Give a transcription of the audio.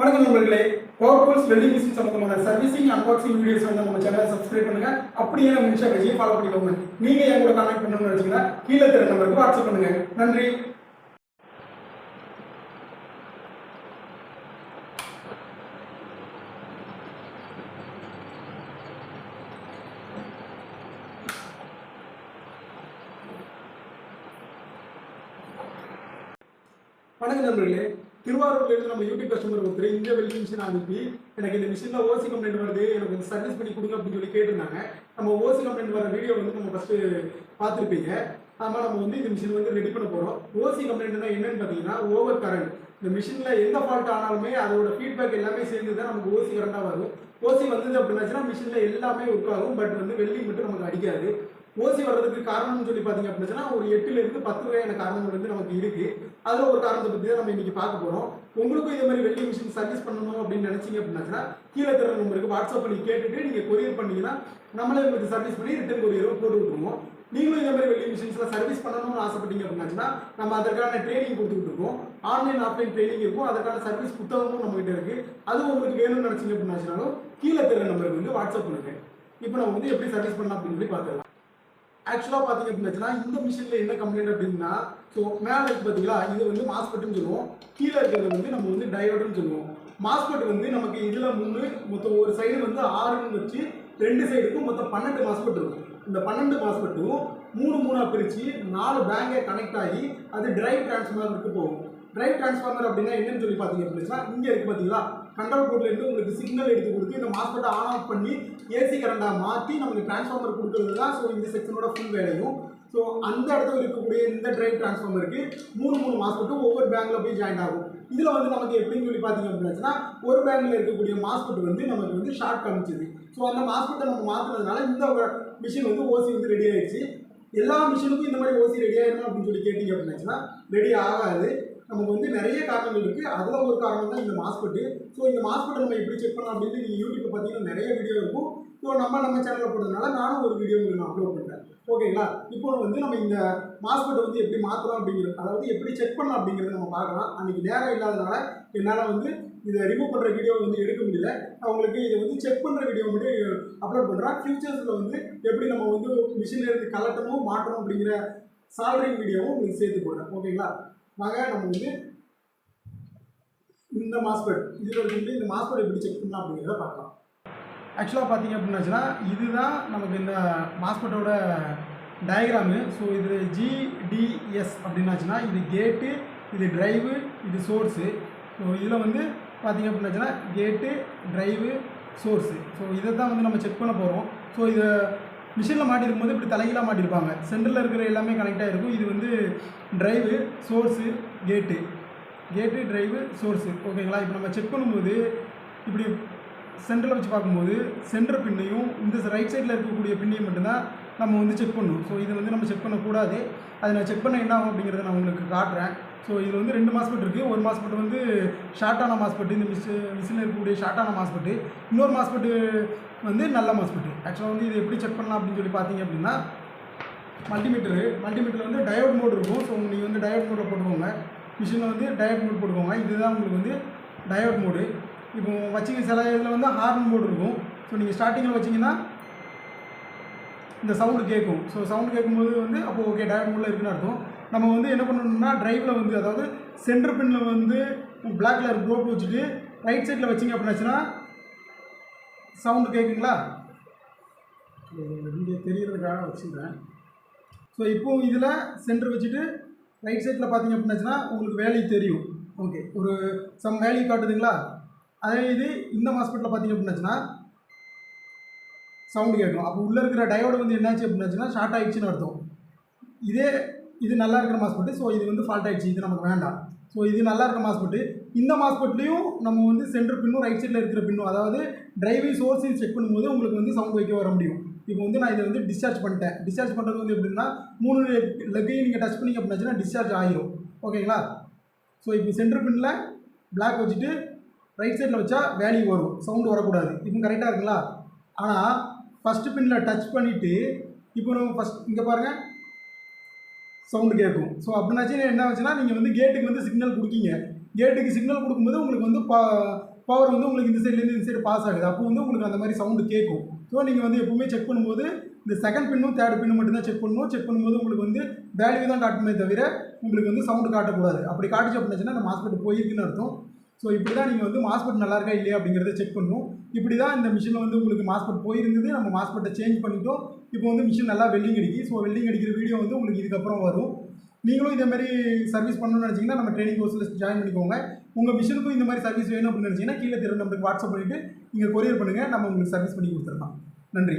வணக்கம் நண்பர்களே. Powerfuls welding machine சம்பந்தமான சர்வீசிங் அன்பாக்சிங் வீடியோஸ் வந்து நம்ம சேனலை சப்ஸ்கிரைப் பண்ணுங்க. அப்படியே நம்ம இன்ஸ்டா பேஜையும் ஃபாலோ பண்ணிக்கோங்க. நீங்க என் கூட கான்டாக்ட் பண்ணணும்னு நினைச்சீங்கன்னா கீழே தெரிய நம்பருக்கு வாட்ஸ்அப் பண்ணுங்க. நன்றி. வணக்கம் நண்பர்களே. திருவாரூர்ல இருந்து நம்ம யூடியூப் கஸ்டமர் ஒருத்தர் இந்த வெல்டிங் மிஷின் அனுப்பி எனக்கு இந்த மிஷினில் ஓசி கம்ப்ளைண்ட் வருது எனக்கு வந்து சர்வீஸ் பண்ணி கொடுங்க அப்படின்னு சொல்லி கேட்டிருந்தாங்க. நம்ம ஓசி கம்ப்ளைண்ட் வர வீடியோ வந்து நம்ம ஃபஸ்ட்டு பார்த்துருப்பீங்க. ஆமாம் நம்ம வந்து இந்த மிஷின் வந்து ரெடி பண்ண போகிறோம் ஓசி கம்ப்ளைண்ட்னா என்னன்னு பார்த்தீங்கன்னா ஓவர் கரண்ட் இந்த மிஷினில் எந்த ஃபால்ட் ஆனாலுமே அதோட ஃபீட்பேக் எல்லாமே சேர்ந்து தான் நமக்கு ஓசி கரண்டாக வரும். ஓசி வந்தது அப்படின்னாச்சுன்னா மிஷினில் எல்லாமே ஒர்க் ஆகும். பட் வந்து வெல்டிங் மட்டும் நமக்கு அடிக்காது. ஓசி வர்றதுக்கு காரணம்னு சொல்லி பார்த்தீங்க அப்படின்னா ஒரு எட்டுல இருந்து பத்து வகையான காரணங்கள் வந்து நமக்கு இருக்கு. அதுல ஒரு காரணத்தை பத்தி தான் நம்ம இன்னைக்கு பார்க்க போறோம். உங்களுக்கும் இதே மாதிரி வெல்டிங் மிஷின் சர்வீஸ் பண்ணணும் அப்படின்னு நினைச்சீங்க அப்படின்னாச்சுன்னா கீழே திற நம்பருக்கு வாட்ஸ்அப் பண்ணி கேட்டுட்டு நீங்க கொரியர் பண்ணீங்கன்னா நம்மளே உங்களுக்கு சர்வீஸ் பண்ணி ரிட்டர்ன் கொரியரும் போட்டு விட்டுருவோம். நீங்களும் இதே மாதிரி வெல்டிங் மிஷின்ஸ்ல சர்வீஸ் பண்ணணும்னு ஆசைப்பட்டீங்க அப்படின்னாச்சுன்னா நம்ம அதற்கான ட்ரைனிங் கொடுத்துட்டு இருக்கோம் ஆன்லைன் ஆஃப்லைன் ட்ரைனிங் இருக்கும். அதற்கான சர்வீஸ் புத்தகமும் நம்ம கிட்ட இருக்கு. அது உங்களுக்கு வேணும்னு நினைச்சீங்க அப்படின்னாச்சுனாலும் கீழே தர நம்பருக்கு வந்து வாட்ஸ்அப் பண்ணுங்க. இப்போ நம்ம வந்து எப்படி சர்வீஸ் பண்ணலாம் அப்படின்னு சொல்லி பார்த்துக்கலாம் ஆக்சுவலாக பார்த்தீங்க அப்படின்னா இந்த மிஷினில் என்ன கம்ப்ளைண்ட் அப்படின்னா ஸோ மேலே இருக்கு பார்த்தீங்களா இது வந்து மாஸ்பெட்டுன்னு சொல்லுவோம். கீழே இருக்கிறது வந்து நம்ம வந்து டயோடுன்னு சொல்லுவோம். மாஸ்பெட் வந்து நமக்கு இதில் மூணு மொத்தம் ஒரு சைடு வந்து ஆறுன்னு வச்சு ரெண்டு சைடுக்கும் மொத்தம் பன்னெண்டு மாஸ்பெட் இருக்கும். இந்த பன்னெண்டு மாஸ்பெட்டும் மூணு மூணாக பிரித்து நாலு பேங்கை கனெக்ட் ஆகி அது டிரைவ் டிரான்ஸ்ஃபார்மருக்கு போகும். டிரைவ் டிரான்ஸ்ஃபார்மர் அப்படின்னா என்னன்னு சொல்லி பார்த்தீங்க அப்படின்னா இங்கே இருக்கு பார்த்தீங்களா கண்ட்ரோல் போர்ட்லேருந்து உங்களுக்கு சிக்னல் எடுத்து கொடுத்து இந்த மாஸ்பெட்டை ஆன் ஆஃப் பண்ணி ஏசி கரண்டாக மாற்றி நமக்கு டிரான்ஸ்ஃபார்மர் கொடுக்குறது தான். ஸோ இந்த செக்ஷனோட ஃபுல் வேலையும். ஸோ அந்த இடத்துல இருக்கக்கூடிய இந்த ட்ரைவ் டிரான்ஸ்ஃபார்மருக்கு மூணு மூணு மாஸ்பெட்டும் ஒவ்வொரு பேங்கில் போய் ஜாயின் ஆகும். இதில் வந்து நமக்கு எப்படின்னு சொல்லி பார்த்தீங்க அப்படின்னாச்சுன்னா ஒரு பேங்கில் இருக்கக்கூடிய மாஸ்பெட் வந்து நமக்கு வந்து ஷார்ட் காமிச்சது. ஸோ அந்த மாஸ்பெட்டை நம்ம மாற்றினதுனால இந்த மிஷின் வந்து ஓசி வந்து ரெடி ஆயிடுச்சு. எல்லா மிஷினுக்கும் இந்த மாதிரி ஓசி ரெடி ஆயிடணும் அப்படின்னு சொல்லி கேட்டீங்க அப்படின்னா ரெடி ஆகாது. நமக்கு வந்து நிறைய காரணங்கள் இருக்குது அதில் ஒரு காரணம் தான் இந்த மாஸ்பெட்டு ஸோ இந்த மாஸ்பெட்டை நம்ம எப்படி செக் பண்ணலாம் அப்படின்னு நீங்கள் யூடியூப் பார்த்தீங்கன்னா நிறைய வீடியோ இருக்கும். ஸோ நம்ம நம்ம சேனலில் போடுறதுனால நானும் ஒரு வீடியோ உங்களுக்கு நான் அப்லோட் பண்ணுறேன் ஓகேங்களா இப்போ வந்து நம்ம இந்த மாஸ்பெட்டை வந்து எப்படி மாற்றலாம் அப்படிங்கிறது அதாவது எப்படி செக் பண்ணலாம் அப்படிங்கிறத நம்ம பார்க்கலாம். அன்றைக்கி நேரம் இல்லாதனால என்னால் வந்து இதை ரிமூவ் பண்ணுற வீடியோ வந்து எடுக்க முடியல. அவங்களுக்கு இதை வந்து செக் பண்ணுற வீடியோ மட்டும் அப்லோட் பண்ணுறேன் ஃபியூச்சர்ஸில் வந்து எப்படி நம்ம வந்து மிஷினில் இருந்து கலட்டணும் மாட்டணும் அப்படிங்கிற சால்ரிங் வீடியோவும் உங்களுக்கு சேர்த்து போடுறேன். ஓகேங்களா வாங்க நம்ம வந்து இந்த மாஸ்பெட் இதில் வந்து இந்த மாஸ்பெட் எப்படி செக் பண்ணலாம் அப்படிங்கிறத பார்க்கலாம். ஆக்சுவலாக பார்த்தீங்க அப்படின்னாச்சுன்னா இதுதான் நமக்கு இந்த மாஸ்பெட்டோட டயக்ராமு ஸோ இது ஜிடிஎஸ் அப்படின்னாச்சுன்னா இது கேட்டு இது டிரைவு இது சோர்ஸு ஸோ இதில் வந்து பார்த்திங்க அப்படின்னு கேட்டு ட்ரைவு சோர்ஸு ஸோ இதை தான் வந்து நம்ம செக் பண்ண போகிறோம் ஸோ இதை மிஷினில் மாட்டிருக்கும் போது இப்படி தலைகீழாக மாட்டிருப்பாங்க. சென்டரில் இருக்கிற எல்லாமே கனெக்டாக இருக்கும் இது வந்து ட்ரைவு சோர்ஸு கேட்டு கேட்டு ட்ரைவு சோர்ஸு ஓகேங்களா இப்போ நம்ம செக் பண்ணும்போது இப்படி சென்டரில் வச்சு பார்க்கும்போது சென்டர் பின்னையும் இந்த ரைட் சைடில் இருக்கக்கூடிய பின்னையும் மட்டும்தான் நம்ம வந்து செக் பண்ணணும் ஸோ இதை வந்து நம்ம செக் பண்ணக்கூடாது. அதை நான் செக் பண்ண என்ன ஆகும் அப்படிங்கிறத நான் உங்களுக்கு காட்டுறேன். ஸோ இதில் வந்து ரெண்டு மாஸ்பெட் இருக்குது ஒரு மாஸ்பெட் வந்து ஷார்ட்டான மாஸ்பெட்டு இந்த மிஸ் மிஷினில் இருக்கக்கூடிய ஷார்ட்டான மாஸ்பெட்டு இன்னொரு மாஸ்பெட்டு வந்து நல்ல மாஸ்பெட்டு ஆக்சுவலாக வந்து இது எப்படி செக் பண்ணலாம் அப்படின்னு சொல்லி பார்த்தீங்க அப்படின்னா மல்டிமீட்டரு மல்டிமீட்டரில் வந்து டயோட் மோட் இருக்கும். ஸோ நீங்கள் வந்து டயோட் மோட்டில் போட்டுக்கோங்க. மிஷினில் வந்து டயோட் மோட் போட்டுக்கோங்க. இதுதான் உங்களுக்கு வந்து டயோட் மோடு இப்போ வச்சிங்க சில இதில் வந்து ஹார்ன் மோடு இருக்கும். ஸோ நீங்கள் ஸ்டார்டிங்கில் வச்சிங்கன்னா இந்த சவுண்டு கேட்கும். ஸோ சவுண்டு கேட்கும்போது வந்து அப்போது ஓகே டயர் மோடில் இருக்குன்னு அர்த்தம். நம்ம வந்து என்ன பண்ணணும்னா டிரைவில் வந்து அதாவது சென்டர் பின்னில் வந்து பிளாக் கலர் ப்ரோப் வச்சுட்டு ரைட் சைடில் வச்சிங்க அப்படின்னாச்சுன்னா சவுண்டு கேட்குங்களா இங்கே தெரியறதுக்காக வச்சுக்கிறேன் ஸோ இப்போ இதில் சென்டர் வச்சுட்டு ரைட் சைடில் பார்த்தீங்க அப்படின்னாச்சுன்னா உங்களுக்கு வேல்யூ தெரியும். ஓகே ஒரு சம் வேல்யூ காட்டுதுங்களா? அதே இது இந்த ஹாஸ்பிட்டலில் பார்த்தீங்க அப்படின்னாச்சுன்னா சவுண்டு கேட்கும். அப்போ உள்ளே இருக்கிற டயோடு வந்து என்னாச்சு அப்படின்னாச்சுன்னா ஷார்ட் ஆகிடுச்சின்னு அர்த்தம். இதே இது நல்லா இருக்கிற மாஸ்பெட்டு ஸோ இது வந்து ஃபால்ட் ஆகிடுச்சு இது நமக்கு வேண்டாம். ஸோ இது நல்லா இருக்கிற மாஸ்பெட்டு இந்த மாஸ்பெட்லேயும் நம்ம வந்து சென்டர் பின்னும் ரைட் சைடில் இருக்கிற பின்னும் அதாவது டிரைவிங் சோர்ஸையும் செக் பண்ணும்போது உங்களுக்கு வந்து சவுண்ட் வைக்க வர முடியும். இப்போ வந்து நான் இதை வந்து டிஸ்சார்ஜ் பண்ணிட்டேன். டிஸ்சார்ஜ் பண்ணுறது வந்து எப்படின்னா மூணு லெக்கையும் நீங்கள் டச் பண்ணிங்க அப்படின்னாச்சுன்னா டிஸ்சார்ஜ் ஆகிரும் ஓகேங்களா ஸோ இப்போ சென்டர் பின்னில் பிளாக் வச்சுட்டு ரைட் சைடில் வச்சா வேல்யூ வரும். சவுண்டு வரக்கூடாது. இப்போ கரெக்டாக இருக்குங்களா? ஆனால் ஃபஸ்ட்டு பின்னில் டச் பண்ணிவிட்டு இப்போ நம்ம ஃபஸ்ட் இங்கே பாருங்கள் சவுண்டு கேட்கும். ஸோ அப்படின்னாச்சு என்ன ஆச்சுன்னா நீங்கள் வந்து கேட்டுக்கு வந்து சிக்னல் கொடுக்கீங்க. கேட்டுக்கு சிக்னல் கொடுக்கும்போது உங்களுக்கு வந்து பா பவர் வந்து உங்களுக்கு இந்த சைட்லேருந்து இந்த சைடு பாஸ் ஆகுது. அப்போ வந்து உங்களுக்கு அந்த மாதிரி சவுண்டு கேட்கும். ஸோ நீங்கள் வந்து எப்பவுமே செக் பண்ணும்போது இந்த செகண்ட் பின்னும் தேர்ட் பின்னும் மட்டும் தான் செக் பண்ணணும். செக் பண்ணும்போது உங்களுக்கு வந்து வேல்யூ தான் காட்டுமே தவிர உங்களுக்கு வந்து சவுண்டு காட்டக்கூடாது. அப்படி காட்டுச்சு அப்படின்னாச்சுன்னா நம்ம ஹாஸ்பிட்டல் போயிருக்குன்னு அர்த்தம். ஸோ இப்படி தான் நீங்கள் வந்து மாஸ்பெட் நல்லா இருக்கா இல்லையா அப்படிங்கிறத செக் பண்ணணும். இப்படி தான் இந்த மிஷினில் வந்து உங்களுக்கு மாஸ்பெட் போயிருந்தது. நம்ம மாஸ்பெட்டை சேஞ்ச் பண்ணிட்டோம். இப்போ வந்து மிஷின் நல்லா வெல்டிங் அடிக்கி ஸோ வெல்டிங் அடிக்கிற வீடியோ வந்து உங்களுக்கு இதுக்கப்புறம் வரும். நீங்களும் இதே மாதிரி சர்வீஸ் பண்ணணும்னு நினச்சிங்கன்னா நம்ம ட்ரைனிங் கோர்ஸில் ஜாயின் பண்ணிக்கோங்க. உங்கள் மிஷினுக்கும் இந்த மாதிரி சர்வீஸ் வேணும் அப்படின்னு நினச்சிங்கன்னா கீழே திரு நம்மளுக்கு வாட்ஸ்அப் பண்ணிவிட்டு நீங்கள் கொரியர் பண்ணுங்கள் நம்ம உங்களுக்கு சர்வீஸ் பண்ணி கொடுத்துடலாம். நன்றி.